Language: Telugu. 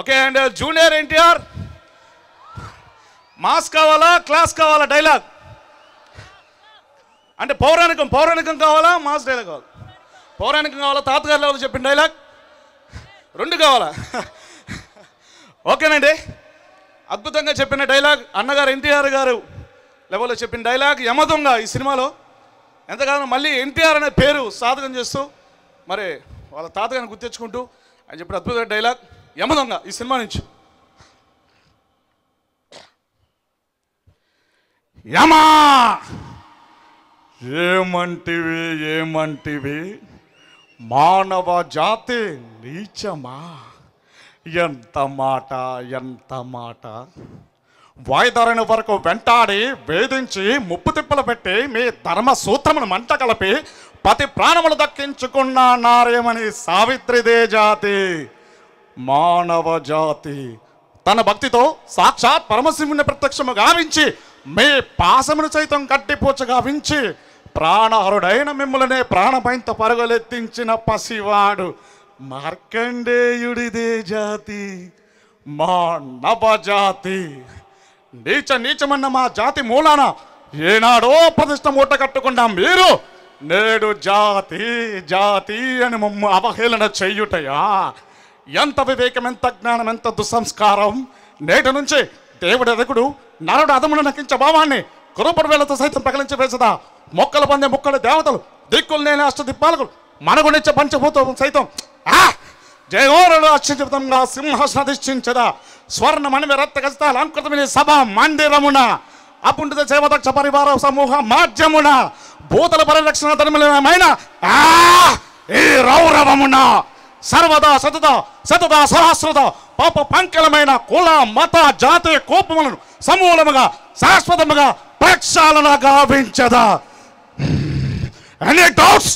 Okay and junior NTR mass కావాలా క్లాస్ కావాలా డైలాగ్? అంటే పౌరాణికం పౌరాణికం కావాలా మాస్ డైలాగ్ కావాలి. పౌరాణికం కావాలా తాతగారు లెవెల్ చెప్పిన డైలాగ్? రెండు కావాలా? ఓకేనండి. అద్భుతంగా చెప్పిన డైలాగ్ అన్నగారు ఎన్టీఆర్ గారు లెవెల్లో చెప్పిన డైలాగ్ యమదొంగ ఈ సినిమాలో. ఎంతకాలం మళ్ళీ ఎన్టీఆర్ అనే పేరు సాధకం చేస్తూ మరి వాళ్ళ తాతగారిని గుర్తించుకుంటూ ఆయన చెప్పిన అద్భుతమైన డైలాగ్. యమదొంగ ఈ సినిమా నుంచి. యమా! ఏమంటివి ఏమంటివి? మానవ జాతి నీచమా? ఎంత మాట ఎంత మాట? వాయుధరణ వరకు వెంటాడి వేధించి ముప్పు తిప్పలు పెట్టి మీ ధర్మ సూత్రమును మంట కలిపి పతి ప్రాణములు దక్కించుకున్న నారేమని సావిత్రిదే జాతి. మానవ జాతి. తన భక్తితో సాక్షాత్ పరమశివుని ప్రత్యక్షము గావించి మీ పాసమును సైతం కట్టిపోచ గావించి ప్రాణహరుడైన మిమ్మల్నే ప్రాణమైంత పరుగులెత్తించిన పసివాడు మార్కండేయుడిదే జాతి. మా నవజాతి నీచ నీచమన్న మా జాతి మూలాన ఏనాడో ప్రతిష్ట మూట కట్టుకున్నాం మీరు నేడు జాతి జాతి అని మమ్మ అవహేళన చెయ్యుటయా ఎంత వివేకం ఎంత జ్ఞానం ఎంత దుస్సంస్కారం. నేటి నుంచి దేవుడు ఎదగుడు నరుడు అదమును నకించ భావాన్ని కురపడి వేలతో సైతం ప్రకటించి వేసదా. మొక్కల పందే మొక్కల దేవతలు దిక్కులు నేను అష్ట దిప్పాలకు మనగునిచ్చే పంచభూతం సైతం ఆ! జయోరులు అత్యద్భుతంగా సింహాసనధిష్ఠించదా స్వర్ణ మణిమి రత్త గజత అంకృతమైన సభ మందిరమున. అపుండిత సేవదక్ష పరివార సమూహ మాధ్యమున. భూతల పరిరక్షణ ధర్మమైన ఆ! ఈ రౌరవమున. సర్వదా సతత సతత సహస్రత పాప పంకలమైన కుల మత జాతి కోపములను సమూలముగా శాశ్వతముగా ప్రక్షాళన గావించదా. Hmm. Any doubts